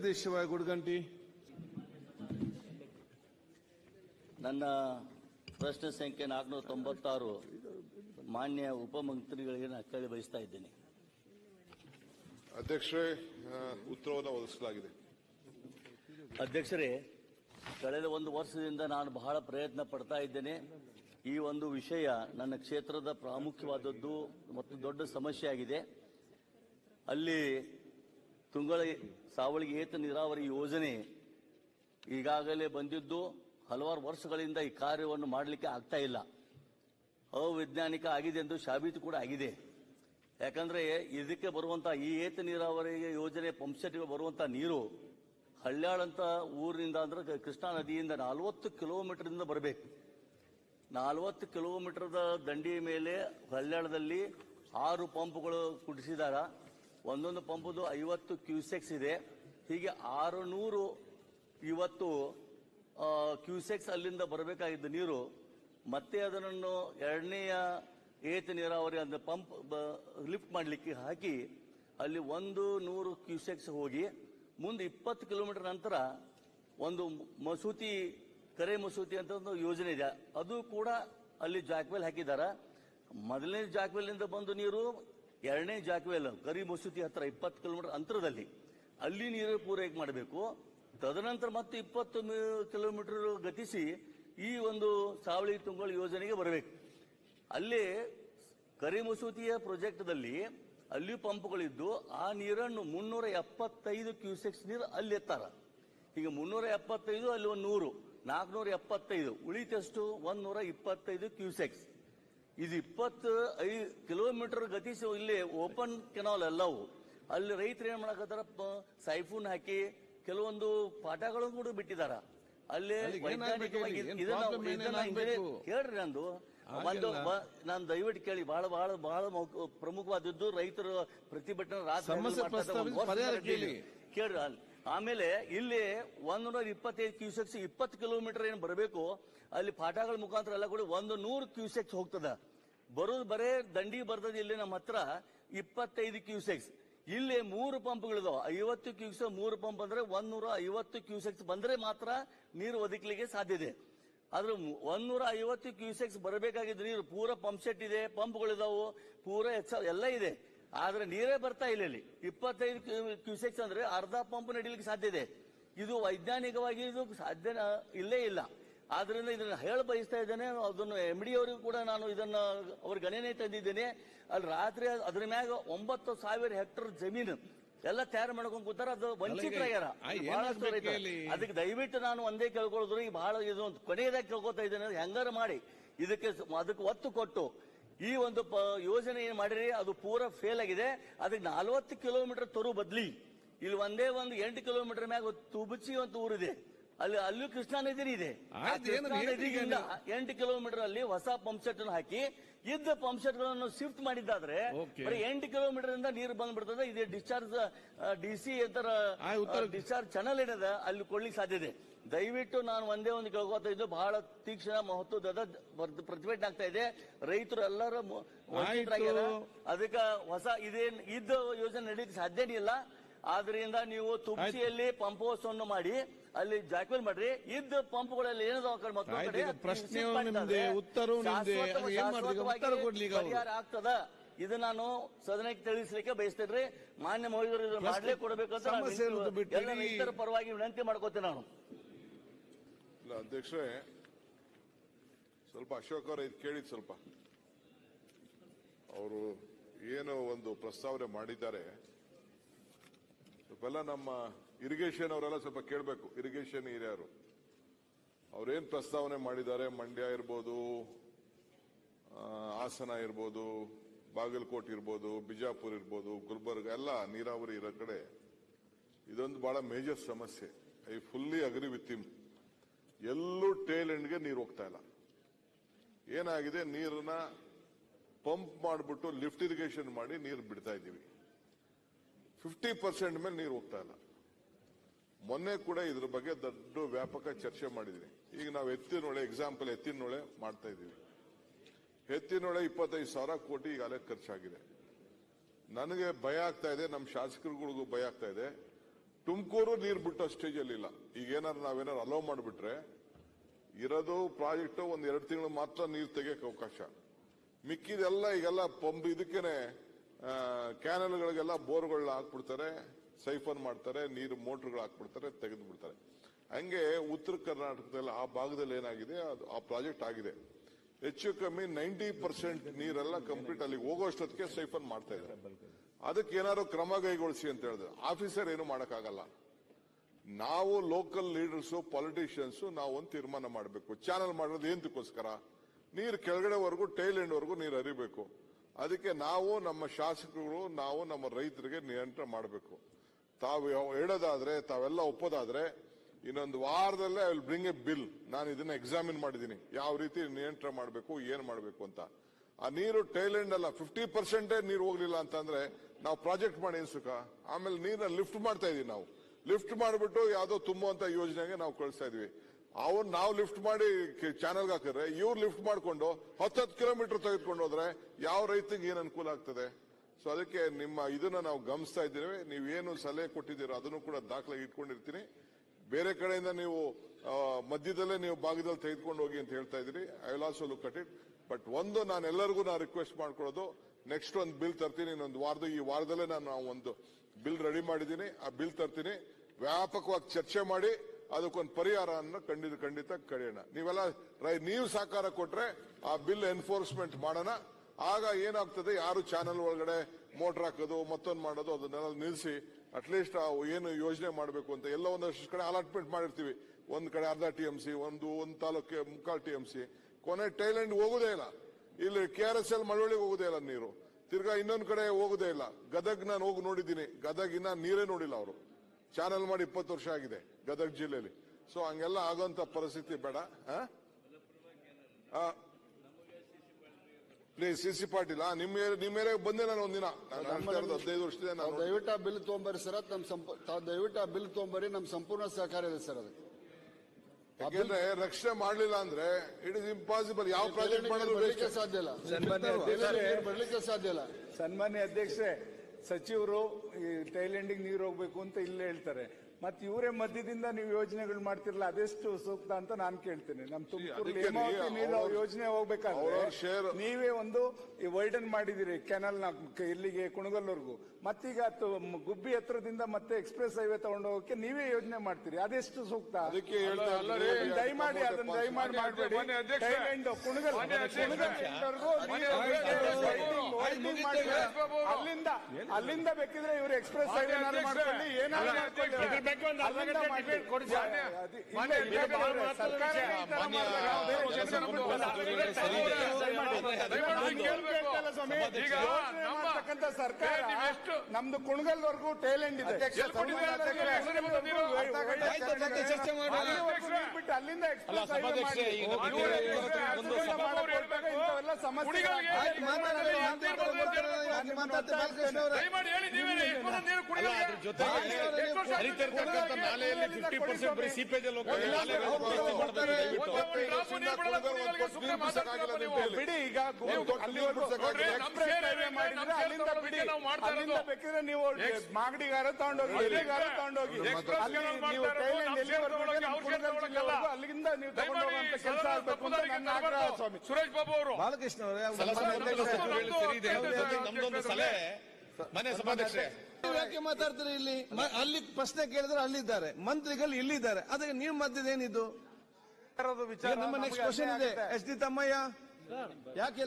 ಜಗದೀಶ್ ಶಿವಾಯ್ ಗುಡ್ಗಂಟಿ ನನ್ನ ಪ್ರಶ್ನೆ ಸಂಖ್ಯೆ ನಾಲ್ಕುನೂರ ತೊಂಬತ್ತಾರು ಮಾನ್ಯ ಉಪಮಂತ್ರಿಗಳಿಗೆ ನಾನು ಕೇಳಿ ಬಯಸ್ತಾ ಇದ್ದೇನೆ. ಅಧ್ಯಕ್ಷರೇ ಉತ್ತರವನ್ನು ಒದಗಿಸಲಾಗಿದೆ. ಅಧ್ಯಕ್ಷರೇ ಕಳೆದ ಒಂದು ವರ್ಷದಿಂದ ನಾನು ಬಹಳ ಪ್ರಯತ್ನ ಪಡ್ತಾ ಇದ್ದೇನೆ. ಈ ಒಂದು ವಿಷಯ ನನ್ನ ಕ್ಷೇತ್ರದ ಪ್ರಾಮುಖ್ಯವಾದದ್ದು ಮತ್ತು ದೊಡ್ಡ ಸಮಸ್ಯೆ ಆಗಿದೆ ಅಲ್ಲಿ ತುಂಗಳ ಸಾವಳಿಗೆ ಏತ ನೀರಾವರಿ ಯೋಜನೆ ಈಗಾಗಲೇ ಬಂದಿದ್ದು ಹಲವಾರು ವರ್ಷಗಳಿಂದ ಈ ಕಾರ್ಯವನ್ನು ಮಾಡಲಿಕ್ಕೆ ಆಗ್ತಾ ಇಲ್ಲ. ಅವೈಜ್ಞಾನಿಕ ಆಗಿದೆ ಎಂದು ಸಾಬೀತು ಕೂಡ ಆಗಿದೆ. ಯಾಕಂದ್ರೆ ಇದಕ್ಕೆ ಬರುವಂತ ಈ ಏತ ನೀರಾವರಿ ಯೋಜನೆ ಪಂಪ್ಸೆಟ್ಗೆ ಬರುವಂತ ನೀರು ಹಳ್ಳ್ಯಾಳಂತ ಊರಿನಿಂದ ಅಂದ್ರೆ ಕೃಷ್ಣಾ ನದಿಯಿಂದ ನಲವತ್ತು ಕಿಲೋಮೀಟರ್ನಿಂದ ಬರಬೇಕು. ನಲವತ್ತು ಕಿಲೋಮೀಟರ್ದ ದಂಡಿ ಮೇಲೆ ಹಳ್ಯಾಳದಲ್ಲಿ ಆರು ಪಂಪ್ಗಳು ಕುಡಿಸಿದಾರ. ಒಂದೊಂದು ಪಂಪದು ಐವತ್ತು ಕ್ಯೂಸೆಕ್ಸ್ ಇದೆ. ಹೀಗೆ ಆರುನೂರು ಇವತ್ತು ಕ್ಯೂಸೆಕ್ಸ್ ಅಲ್ಲಿಂದ ಬರಬೇಕಾಗಿದ್ದ ನೀರು, ಮತ್ತೆ ಅದನ್ನು ಎರಡನೆಯ ಏತ ನೀರಾವರಿ ಅಂದ್ರೆ ಪಂಪ್ ಲಿಫ್ಟ್ ಮಾಡಲಿಕ್ಕೆ ಹಾಕಿ ಅಲ್ಲಿ ಒಂದು ನೂರು ಕ್ಯೂಸೆಕ್ಸ್ ಹೋಗಿ, ಮುಂದೆ ಇಪ್ಪತ್ತು ಕಿಲೋಮೀಟರ್ ನಂತರ ಒಂದು ಮಸೂತಿ, ಕರೆ ಮಸೂತಿ ಅಂತ ಒಂದು ಯೋಜನೆ ಇದೆ. ಅದು ಕೂಡ ಅಲ್ಲಿ ಜಾಕ್ವೆಲ್ ಹಾಕಿದ್ದಾರೆ. ಮೊದಲನೇ ಜಾಕ್ವೆಲ್ನಿಂದ ಬಂದು ನೀರು ಎರಡನೇ ಜಾಕ್ವೆಲ್ ಕರಿ ಮಸೂತಿ ಹತ್ರ ಇಪ್ಪತ್ತು ಕಿಲೋಮೀಟರ್ ಅಂತರದಲ್ಲಿ. ಅಲ್ಲಿ ನೀರು ಪೂರೈಕೆ ಮಾಡಬೇಕು. ತದನಂತರ ಮತ್ತೆ ಇಪ್ಪತ್ತು ಕಿಲೋಮೀಟರ್ ಗತಿಸಿ ಈ ಒಂದು ಸಾವಳಿ ತುಂಗಳ ಯೋಜನೆಗೆ ಬರಬೇಕು. ಅಲ್ಲಿ ಕರಿ ಮಸೂತಿಯ ಪ್ರಾಜೆಕ್ಟ್ದಲ್ಲಿ ಅಲ್ಲಿ ಪಂಪ್ಗಳಿದ್ದು, ಆ ನೀರನ್ನು ಮುನ್ನೂರ ಎಪ್ಪತ್ತೈದು ಕ್ಯೂಸೆಕ್ಸ್ ನೀರು ಅಲ್ಲಿ ಎತ್ತಾರ. ಈಗ ಮುನ್ನೂರ ಎಪ್ಪತ್ತೈದು, ಅಲ್ಲಿ ಒಂದು ನೂರು ನಾಲ್ಕುನೂರ ಎಪ್ಪತ್ತೈದು ಉಳಿತಷ್ಟು ನೂರ ಇಪ್ಪತ್ತೈದು ಕ್ಯೂಸೆಕ್ಸ್. ಇದು ಇಪ್ಪತ್ತು ಐದು ಕಿಲೋಮೀಟರ್ ಗತಿಸಿ ಇಲ್ಲಿ ಓಪನ್ ಕೆನಾಲ್ ಎಲ್ಲವು. ಅಲ್ಲಿ ರೈತರು ಏನ್ ಮಾಡಕತ್ತಾರ? ಸೈಫೂನ್ ಹಾಕಿ ಕೆಲವೊಂದು ಪಾಠಗಳು ಕೂಡ ಬಿಟ್ಟಿದಾರ. ಅಲ್ಲಿ ಹೇಳ್ರಿ ವೈಜ್ಞಾನಿಕವಾಗಿ ನಂದು. ಒಂದು ನಾನು ದಯವಿಟ್ಟು ಕೇಳಿ ಬಹಳ ಬಹಳ ಬಹಳ ಪ್ರಮುಖವಾದದ್ದು ರೈತರು ಪ್ರತಿಭಟನೆ ರಾತ್ರಿ ಒಂದು. ಕೇಳ್ರಿ ಆಮೇಲೆ ಇಲ್ಲಿ ಒಂದೂರ ಇಪ್ಪತ್ತೈದು ಕ್ಯೂಸೆಕ್ಸ್ ಇಪ್ಪತ್ತು ಕಿಲೋಮೀಟರ್ ಏನ್ ಬರಬೇಕು? ಅಲ್ಲಿ ಪಾಠಗಳ ಮುಖಾಂತರ ಎಲ್ಲ ಕೂಡ ಒಂದು ನೂರು ಕ್ಯೂಸೆಕ್ಸ್ ಹೋಗ್ತದ. ಬರೋದು ಬರೇ ದಂಡಿ ಬರ್ತದೆ ಇಲ್ಲಿ ನಮ್ಮ ಹತ್ರ ಇಪ್ಪತ್ತೈದು ಕ್ಯೂಸೆಕ್ಸ್. ಇಲ್ಲಿ ಮೂರು ಪಂಪ್ಗಳಿದಾವ ಐವತ್ತು ಕ್ಯೂಸೆ ಮೂರು ಪಂಪ್ ಅಂದ್ರೆ ಒಂದೂರ ಐವತ್ತು ಕ್ಯೂಸೆಕ್ಸ್ ಬಂದ್ರೆ ಮಾತ್ರ ನೀರು ಒದಗಲಿಕ್ಕೆ ಸಾಧ್ಯ ಇದೆ. ಆದ್ರೆ ಒಂದೂರ ಐವತ್ತು ಕ್ಯೂಸೆಕ್ಸ್ ಬರಬೇಕಾಗಿದ್ದ ನೀರು ಪೂರ ಪಂಪ್ ಸೆಟ್ ಇದೆ ಪಂಪ್ಗಳಿದಾವು ಪೂರ ಎಚ್ ಎಲ್ಲ ಇದೆ. ಆದ್ರೆ ನೀರೇ ಬರ್ತಾ ಇಲ್ಲ ಇಲ್ಲಿ. ಇಪ್ಪತ್ತೈದು ಕ್ಯೂಸೆಕ್ಸ್ ಅಂದ್ರೆ ಅರ್ಧ ಪಂಪ್ ನಡೀಲಿಕ್ಕೆ ಸಾಧ್ಯ ಇದೆ. ಇದು ವೈಜ್ಞಾನಿಕವಾಗಿ ಇದು ಸಾಧ್ಯ ಇಲ್ಲೇ ಇಲ್ಲ. ಆದ್ರಿಂದ ಇದನ್ನ ಹೇಳ ಬಯಸ್ತಾ ಇದ್ದೇನೆ. ಅದನ್ನು ಎಂ ಡಿ ಅವರಿಗೂ ಕೂಡ ನಾನು ಇದನ್ನ ಅವ್ರ ಗಣನೆ ತಂದಿದ್ದೇನೆ. ಅಲ್ಲಿ ರಾತ್ರಿ ಅದ್ರ ಮ್ಯಾಗ ಒಂಬತ್ತು ಸಾವಿರ ಹೆಕ್ಟರ್ ಜಮೀನು ಎಲ್ಲ ತಯಾರು ಮಾಡ್ಕೊಂಡ್ ಕೂತಾರ. ಅದು ವಂಚಿತರಾಗ್ಯಾರ ಬಹಳಷ್ಟು ಆಗ್ಬೇಕು ಅದಕ್ಕೆ ದಯವಿಟ್ಟು ನಾನು ಒಂದೇ ಕೇಳ್ಕೊಳ್ಳೋದ್ರು. ಈಗ ಬಹಳ ಇದು ಕೊನೆಯದಾಗಿ ಕೇಳ್ಕೊತಾ ಇದ್ದೇನೆ. ಹೆಂಗಾರ ಮಾಡಿ. ಇದಕ್ಕೆ ಅದಕ್ಕೆ ಒತ್ತು ಕೊಟ್ಟು ಈ ಒಂದು ಯೋಜನೆ ಏನ್ ಮಾಡಿರಿ? ಅದು ಪೂರ ಫೇಲ್ ಆಗಿದೆ. ಅದಕ್ಕೆ ನಲ್ವತ್ತು ಕಿಲೋಮೀಟರ್ ತರು ಬದ್ಲಿ. ಇಲ್ಲಿ ಒಂದೇ ಒಂದು ಎಂಟು ಕಿಲೋಮೀಟರ್ ಮ್ಯಾಗ ತುಬುಚಿ ಅಂತ ಊರಿದೆ. ಅಲ್ಲಿ ಅಲ್ಲೂ ಕೃಷ್ಣಾ ನದಿನೇ ಇದೆ ಆ ಆಯ್ತು, ಏನು ಕೃಷ್ಣಾ ಹೇಳ್ತೀರಿ ನದಿಗಿಂತ ನೀವು? ಎಂಟು ಕಿಲೋಮೀಟರ್ ಅಲ್ಲಿ ಹೊಸ ಪಂಪ್ ಸೆಟ್ ಅನ್ನು ಹಾಕಿ ಇದ್ದ ಪಂಪ್ ಸೆಟ್ಗಳನ್ನು ಶಿಫ್ಟ್ ಮಾಡಿದ್ದಾದ್ರೆ Okay. ಬರೀ ಎಂಟು ಕಿಲೋಮೀಟರ್ ಇಂದ ನೀರು ಬಂದ್ಬಿಡ್ತದೆ ಇದು ಡಿಸ್ಚಾರ್ಜ್ ಡಿಸಿ ಸಿ ಆ, ಉತ್ತರ- ಡಿಸ್ಚಾರ್ಜ್ ಚಾನಲ್ ಏನಿದೆ ಅಲ್ಲಿ ಕೊಡ್ಲಿಕ್ಕೆ ಸಾಧ್ಯ ಇದೆ ದಯವಿಟ್ಟು ನಾನು ಒಂದೇ ಒಂದು ಕೇಳ್ಕೊತಾ ಇದ್ದು ಬಹಳ ತೀಕ್ಷ್ಣ ಮಹತ್ವದ ಪ್ರತಿಭಟನೆ ಆಗ್ತಾ ಇದೆ ರೈತರು ಎಲ್ಲರೂ ಮೊ- ವಂಚಿತರಾಗ್ಯಾರ. ಅದಕ್ಕೆ ಹೊಸ ಇದೇನ್ ಇದ್ದ ಯೋಜನೆ ನಡೀಲಿಕ್ಕೆ ಸಾಧ್ಯನೇ ಇಲ್ಲ ಆದ್ರಿಂದ ನೀವು ತುಪ್ಪಿಯಲ್ಲಿ ಪಂಪ್ ಹೌಸ್ ಅನ್ನು ಮಾಡಿ ಅಲ್ಲಿ ಜಾಕ್ವೆಲ್ ಮಾಡ್ರಿ ಇದ್ದ ಪಂಪ್ಗಳಲ್ಲಿ ಏನದಾವ ಪ್ರಶ್ನೆ. ನಿಮ್ದೇ, ಉತ್ತರ ಪರಿಹಾರ ಆಗ್ತದ. ಇದು ನಾನು ಸದನಕ್ಕೆ ತಿಳಿಸಲಿಕ್ಕೆ ಬಯಸ್ತೇನ್ರಿ ಮಾನ್ಯ ಮಹಿಳೆಯರು ಇದನ್ನು ಮಾಡಲೇ ಕೊಡಬೇಕಂತ ಎಲ್ಲ ಇಡೀ- ರೈತರ ಪರವಾಗಿ ವಿನಂತಿ ಮಾಡ್ಕೋತೇನೆ ನಾನು. ಇಲ್ಲ ಅಧ್ಯಕ್ಷರೇ ಸ್ವಲ್ಪ ಅಶೋಕ್ ಅವರ ಇದು ಕೇಳಿದ್ ಸ್ವಲ್ಪ. ಅವರು ಏನು ಒಂದು ಪ್ರಸ್ತಾವನೆ ಮಾಡಿದ್ದಾರೆ. ಸ್ವಲ್ಪ ನಮ್ಮ ಇರಿಗೇಷನ್ ಅವರೆಲ್ಲ ಸ್ವಲ್ಪ ಕೇಳಬೇಕು. ಇರಿಗೇಷನ್ ಹಿರಿಯರು. ಅವ್ರೇನ್ ಪ್ರಸ್ತಾವನೆ ಮಾಡಿದ್ದಾರೆ? ಮಂಡ್ಯ ಇರ್ಬೋದು ಹಾಸನ ಇರ್ಬೋದು, ಬಾಗಲಕೋಟೆ ಇರ್ಬೋದು, ಬಿಜಾಪುರ್ ಇರ್ಬೋದು, ಗುಲ್ಬರ್ಗ, ಎಲ್ಲ ನೀರಾವರಿ ಇರೋ ಕಡೆ ಇದೊಂದು ಬಹಳ ಮೇಜರ್ ಸಮಸ್ಯೆ. I fully agree with him ಎಲ್ಲೂ ಟೇಲ್ ಎಂಡ್ಗೆ ನೀರು ಹೋಗ್ತಾ ಇಲ್ಲ. ಏನಾಗಿದೆ? ನೀರನ್ನ ಪಂಪ್ ಮಾಡಿಬಿಟ್ಟು ಲಿಫ್ಟ್ ಇರಿಗೇಷನ್ ಮಾಡಿ ನೀರು ಬಿಡ್ತಾ ಇದ್ದೀವಿ. ಫಿಫ್ಟಿ ಪರ್ಸೆಂಟ್ ಮೇಲೆ ನೀರು ಹೋಗ್ತಾ ಇಲ್ಲ. ಮೊನ್ನೆ ಕೂಡ ಇದ್ರ ಬಗ್ಗೆ ದೊಡ್ಡ ವ್ಯಾಪಕ ಚರ್ಚೆ ಮಾಡಿದ್ವಿ. ಈಗ ನಾವು ಎತ್ತಿನೊಳೆ ಎಕ್ಸಾಂಪಲ್ ಎತ್ತಿನೊಳೆ ಮಾಡ್ತಾ ಇದ್ದೀವಿ. ಎತ್ತಿನೊಳೆ ಇಪ್ಪತ್ತೈದು ಸಾವಿರ ಕೋಟಿ ಈಗಾಗಲೇ ಖರ್ಚಾಗಿದೆ. ನನಗೆ ಭಯ ಆಗ್ತಾ ಇದೆ, ನಮ್ಮ ಶಾಸಕರುಗಳಿಗೂ ಭಯ ಆಗ್ತಾ ಇದೆ. ತುಮಕೂರು ನೀರು ಬಿಟ್ಟೋ ಸ್ಟೇಜ್ ಅಲ್ಲಿ ಇಲ್ಲ. ಈಗ ಏನಾರು ನಾವೇನಾದ್ರು ಅಲೋ ಮಾಡಿಬಿಟ್ರೆ ಇರೋದು ಪ್ರಾಜೆಕ್ಟ್ ಒಂದ್ ಎರಡು ತಿಂಗಳು ಮಾತ್ರ ನೀರು ತೆಗಿಯಕ್ಕೆ ಅವಕಾಶ. ಮಿಕ್ಕಿದೆಲ್ಲ ಈಗೆಲ್ಲ ಪಂಪ್ ಇದಕ್ಕೇನೆ ಕ್ಯಾನಲ್ಗಳಿಗೆಲ್ಲ ಬೋರ್ಗಳನ್ನ ಹಾಕ್ಬಿಡ್ತಾರೆ. ಸೈಫನ್ ಮಾಡ್ತಾರೆ, ನೀರು ಮೋಟ್ರ್ಗಳು ಹಾಕ್ಬಿಡ್ತಾರೆ ತೆಗೆದು ಬಿಡ್ತಾರೆ ಹಂಗೆ ಉತ್ತರ ಕರ್ನಾಟಕದಲ್ಲಿ ಆ ಭಾಗದಲ್ಲಿ ಏನಾಗಿದೆ, ಅದು ಆ ಪ್ರಾಜೆಕ್ಟ್ ಆಗಿದೆ. ಹೆಚ್ಚು ಕಮ್ಮಿ ನೈಂಟಿ ಪರ್ಸೆಂಟ್ ನೀರೆಲ್ಲ ಕಂಪ್ಲೀಟ್ ಅಲ್ಲಿ ಹೋಗೋಷ್ಟೊತ್ತಿಗೆ ಸೈಫನ್ ಮಾಡ್ತಾ ಇದ್ದಾರೆ. ಅದಕ್ಕೆ ಏನಾದ್ರು ಕ್ರಮ ಕೈಗೊಳಿಸಿ ಅಂತ ಹೇಳಿದ್ರೆ. ಆಫೀಸರ್ ಏನು ಮಾಡೋಕ್ಕಾಗಲ್ಲ. ನಾವು ಲೋಕಲ್ ಲೀಡರ್ಸ್ ಪಾಲಿಟಿಷಿಯನ್ಸ್ ನಾವು ಒಂದು ತೀರ್ಮಾನ ಮಾಡಬೇಕು. ಚಾನಲ್ ಮಾಡೋದು ಏಂತಕ್ಕೋಸ್ಕರ ನೀರು ಕೆಳಗಡೆವರೆಗೂ ಟೈಲ್ ಎಂಡ್ ವರೆಗೂ ನೀರು ಹರಿಬೇಕು. ಅದಕ್ಕೆ ನಾವು ನಮ್ಮ ಶಾಸಕರು ನಾವು ನಮ್ಮ ರೈತರಿಗೆ ನಿಯಂತ್ರಣ ಮಾಡಬೇಕು. ತಾವು ಹೇಳೋದಾದ್ರೆ, ತಾವೆಲ್ಲ ಒಪ್ಪೋದಾದ್ರೆ, ಇನ್ನೊಂದು ವಾರದಲ್ಲೇ I will bring a bill ನಾನು ಇದನ್ನ ಎಕ್ಸಾಮಿನ್ ಮಾಡಿದ್ದೀನಿ. ಯಾವ ರೀತಿ ನಿಯಂತ್ರಣ ಮಾಡಬೇಕು, ಏನ್ ಮಾಡಬೇಕು ಅಂತ. ಆ ನೀರು ಟೈಲೆಂಡ್ ಅಲ್ಲ ಫಿಫ್ಟಿ ಪರ್ಸೆಂಟೇ ನೀರು ಹೋಗ್ಲಿಲ್ಲ ಅಂತಂದ್ರೆ, ನಾವು ಪ್ರಾಜೆಕ್ಟ್ ಮಾಡಿ ಸುಖ? ಆಮೇಲೆ ನೀರನ್ನ ಲಿಫ್ಟ್ ಮಾಡ್ತಾ ಇದೀವಿ ನಾವು. ಲಿಫ್ಟ್ ಮಾಡಿಬಿಟ್ಟು ಯಾವ್ದೋ ತುಂಬುವಂತ ಯೋಜನೆಗೆ ನಾವು ಕಳಿಸ್ತಾ ಇದೀವಿ. ಅವ್ರು ನಾವು ಲಿಫ್ಟ್ ಮಾಡಿ ಚಾನಲ್ಗೆ ಹಾಕಿದ್ರೆ, ಇವ್ರು ಲಿಫ್ಟ್ ಮಾಡ್ಕೊಂಡು ಹತ್ತತ್ತು ಕಿಲೋಮೀಟರ್ ತೆಗೆದುಕೊಂಡು ಹೋದ್ರೆ, ಯಾವ ರೈತಿಗೆ ಏನ್ ಅನುಕೂಲ ಆಗ್ತದೆ? ಸೊ ಅದಕ್ಕೆ ನಿಮ್ಮ ಇದನ್ನ ನಾವು ಗಮನಿಸ್ತಾ ಇದ್ದೇವೆ. ನೀವೇನು ಸಲಹೆ ಕೊಟ್ಟಿದ್ದೀರೋ ಅದನ್ನು ಕೂಡ ದಾಖಲೆ ಇಟ್ಕೊಂಡಿರ್ತೀನಿ. ಬೇರೆ ಕಡೆಯಿಂದ ನೀವು ಮಧ್ಯದಲ್ಲೇ ನೀವು ಭಾಗದಲ್ಲಿ ತೆಗೆದುಕೊಂಡು ಹೋಗಿ ಅಂತ ಹೇಳ್ತಾ ಇದ್ದೀರಿ I will also look at it but ಒಂದು ನಾನು ಎಲ್ಲರಿಗೂ ನಾನು ರಿಕ್ವೆಸ್ಟ್ ಮಾಡ್ಕೊಳ್ಳೋದು ನೆಕ್ಸ್ಟ್ ಒಂದು ಬಿಲ್ ತರ್ತೀನಿ. ಇನ್ನೊಂದು ವಾರದ, ಈ ವಾರದಲ್ಲೇ ನಾನು ಒಂದು ಬಿಲ್ ರೆಡಿ ಮಾಡಿದ್ದೀನಿ. ಆ ಬಿಲ್ ತರ್ತೀನಿ. ವ್ಯಾಪಕವಾಗಿ ಚರ್ಚೆ ಮಾಡಿ ಅದಕ್ಕೊಂದು ಪರಿಹಾರವನ್ನು ಖಂಡಿತ ಖಂಡಿತ ಕಳೆಯೋಣ. ನೀವೆಲ್ಲ ನೀವು ಸಹಕಾರ ಕೊಟ್ರೆ ಆ ಬಿಲ್ ಎನ್ಫೋರ್ಸ್ಮೆಂಟ್ ಮಾಡೋಣ. ಆಗ ಏನಾಗ್ತದೆ? ಯಾರು ಚಾನೆಲ್ ಒಳಗಡೆ ಮೋಟರ್ ಹಾಕೋದು, ಮತ್ತೊಂದು ಮಾಡೋದು, ಅದನ್ನೆಲ್ಲ ನಿಲ್ಲಿಸಿ ಅಟ್ಲೀಸ್ಟ್ ಏನು ಯೋಜನೆ ಮಾಡಬೇಕು ಅಂತ ಎಲ್ಲ ಒಂದಷ್ಟು ಕಡೆ ಅಲಾಟ್ಮೆಂಟ್ ಮಾಡಿರ್ತೀವಿ. ಒಂದ್ ಕಡೆ ಅರ್ಧ ಟಿ ಎಂ ಸಿ ಒಂದು ಒಂದು ತಾಲೂಕಿಗೆ ಮುಕ್ಕಾಲ್ ಟಿ ಎಂ ಸಿ ಕೊನೆ ಟೈಲೆಂಡ್ ಹೋಗುದೇ ಇಲ್ಲ. ಇಲ್ಲಿ ಕೆ ಆರ್ ಎಸ್ ಎಲ್ ಮಳವಳ್ಳಿಗೆ ಹೋಗುದೇ ಇಲ್ಲ ನೀರು. ತಿರ್ಗಾ ಇನ್ನೊಂದು ಕಡೆ ಹೋಗೋದೇ ಇಲ್ಲ. ಗದಗ್ ನಾನು ಹೋಗಿ ನೋಡಿದ್ದೀನಿ. ಗದಗ್ ಇನ್ನ ನೀರೇ ನೋಡಿಲ್ಲ ಅವರು. ಚಾನಲ್ ಮಾಡಿ ಇಪ್ಪತ್ತು ವರ್ಷ ಆಗಿದೆ ಗದಗ್ ಜಿಲ್ಲೆಯಲ್ಲಿ ಸೊ ಹಂಗೆಲ್ಲ ಆಗೋಂತ ಪರಿಸ್ಥಿತಿ ಬೇಡ ಪ್ಲೀಸ್ ಸಿ ಸಿ ಪಾಟೀಲ್ ಆ, ನಿಮ್ಮ ಏರಿಯಾ- ನಿಮ್ಮ ಏರಿಯಾಗೆ ಬಂದೆ ನಾನು ಒಂದಿನ. ಹದಿನೈದು ವರ್ಷದಿಂದ ನಾನು ದಯವಿಟ್ಟು ಆ ಬಿಲ್ ತೊಗೊಂಬರ್ರಿ ಸರ್ ನಮ್ಮ ನಮ್ ಸಂಪ ತಾವು ದಯವಿಟ್ಟು ಆ ಬಿಲ್ ತೊಗೊಂಬರ್ರಿ ನಮ್ಮ ಸಂಪೂರ್ಣ ಸಹಕಾರ ಇದೆ ಸರ್ ಅದಕ್ಕೆ. ಯಾಕೆಂದ್ರೆ ರಕ್ಷಣೆ ಮಾಡಲಿಲ್ಲ ಅಂದ್ರೆ ಇಟ್ ಇಸ್ ಇಂಪಾಸಿಬಲ್. ಯಾವ ಪ್ರಾಜೆಕ್ಟ್ ಮಾಡಲು ಬರ್ಲಿಕ್ಕೆ. ಸಾಧ್ಯ ಇಲ್ಲ. ಬರ್ಲಿಕ್ಕೆ ಸಾಧ್ಯ ಇಲ್ಲ. ಸನ್ಮಾನ್ಯ ಅಧ್ಯಕ್ಷೆ ಸಚಿವರು ಈ ಟೈಲೆಂಡಿಗೆ ನೀರು ಹೋಗ್ಬೇಕು ಅಂತ ಇಲ್ಲೇ ಹೇಳ್ತಾರೆ. ಮತ್ತೆ ಇವರೇ ಮಧ್ಯದಿಂದ ನೀವು ಯೋಜನೆಗಳು ಮಾಡ್ತಿರಲ್ಲ ಅದೆಷ್ಟು ಸೂಕ್ತ ಅಂತ ನಾನು ಕೇಳ್ತೇನೆ. ನಮ್ ತುಮಕೂರು ಯೋಜನೆ ಹೋಗ್ಬೇಕಾದ್ರೆ ನೀವೇ ಒಂದು ಈ ವೈಡನ್ ಮಾಡಿದಿರಿ ಕೆನಲ್ನ ಇಲ್ಲಿಗೆ ಕುಣಗಲ್ವರೆಗೂ ಮತ್ತೀಗ ಗುಬ್ಬಿ ಹತ್ರದಿಂದ ಮತ್ತೆ ಎಕ್ಸ್ಪ್ರೆಸ್ ಹೈವೇ ತಗೊಂಡು ಹೋಗಕ್ಕೆ ನೀವೇ ಯೋಜನೆ ಮಾಡ್ತೀರಿ ಅದೆಷ್ಟು ಸೂಕ್ತ? ದಯಮಾಡಿ ಅದನ್ನ ದಯಮಾಡಿ ಮಾಡಬೇಡಿ. ಕುಣಗಲ್. ಅಲ್ಲಿಂದ ಅಲ್ಲಿಂದ ಬೇಕಿದ್ರೆ ಇವರು ಎಕ್ಸ್ಪ್ರೆಸ್ ಹೈವೇ ಏನಾದ್ರು ಬಗ್ಗೆ ಒಂದು ಅರ್ಧ ಗಂಟೆ. ಕೊಡಿ ಸರ್ಕಾರ ನಮ್ದು ಕುಣಗಲ್ವರೆಗೂ ಇದೆ? ಅರ್ಧ ಗಂಟೆ ಆಯ್ತು, ಚರ್ಚೆ ಅಲ್ಲಿಂದ ಮಾಡಿ. ಹೇಳ್ಬೇಕು. ಸಮಸ್ಯೆ ಕುಡಿಗಳಿಗೆ ಆಯ್ತು, ಮಾತಾಡಿ, ಮಾತಾಡಿ, ಮಾತಾಡಿ, ಮಾತಾಡಿ, ಬಾಲಕೃಷ್ಣ ಅವರೇ. ದಯಮಾಡಿ ಹೇಳಿ ನೀವೇ ಎಷ್ಟು ಬಂದ ನೀರು ಕುಡಿಯೋರಿಗೆ? ಎಷ್ಟು ವರ್ಷ ಆಯ್ತು ಹರಿತಿರ್ತಕ್ಕಂಥ ನಾಲೆಯಲ್ಲಿ 50% ಬರೀ ಸೀಪೇಜ್ ಒಂದು ಒಂದು ಡ್ರಾಪ್ ನೀರು ಬಿಡಲ್ಲ ಕುಡಿಯೋರಿಗೆ ಸುಮ್ಮನೆ ಮಾತಾಡ್ತೀರಪ್ಪ ನೀವು. ಬಿಡಿ. ಈಗ. ಬೇಕಿದ್ರೆ ನೀವು ಮಾಗಡಿಗಾರ ತಗೊಂಡೋಗಿ ಎಲ್ಲಿಗಾರ ತಗೊಂಡೋಗಿ. ಅಲ್ಲಿಂದ ನೀವು ಕೆಲಸ ಆಗ್ಬೇಕು. ಸ್ವಾಮಿ. ಸುರೇಶ್ ಬಾಬು ಅವರು. ಬಾಲಕೃಷ್ಣ ಅವರೇ ನಮ್ದೊಂದು ಸಲಹೆ ಮನೆ ಸಭಾಧ್ಯಕ್ಷರೇ. ನೀವು ಯಾಕೆ ಮಾತಾಡ್ತೀರಿ ಇಲ್ಲಿ? ಅಲ್ಲಿ ಪ್ರಶ್ನೆ ಕೇಳಿದ್ರೆ ಅಲ್ಲಿದ್ದಾರೆ. ಮಂತ್ರಿಗಳು ಇಲ್ಲಿದ್ದಾರೆ. ಅದಕ್ಕೆ ನೀವು ಮಧ್ಯದ ಏನಿದು? ವಿಚಾರ ನಮ್ಮ ನೆಕ್ಸ್ಟ್ ಕ್ವಶನ್ ಇದೆ. S D Thammaiah. ಯಾಕೆ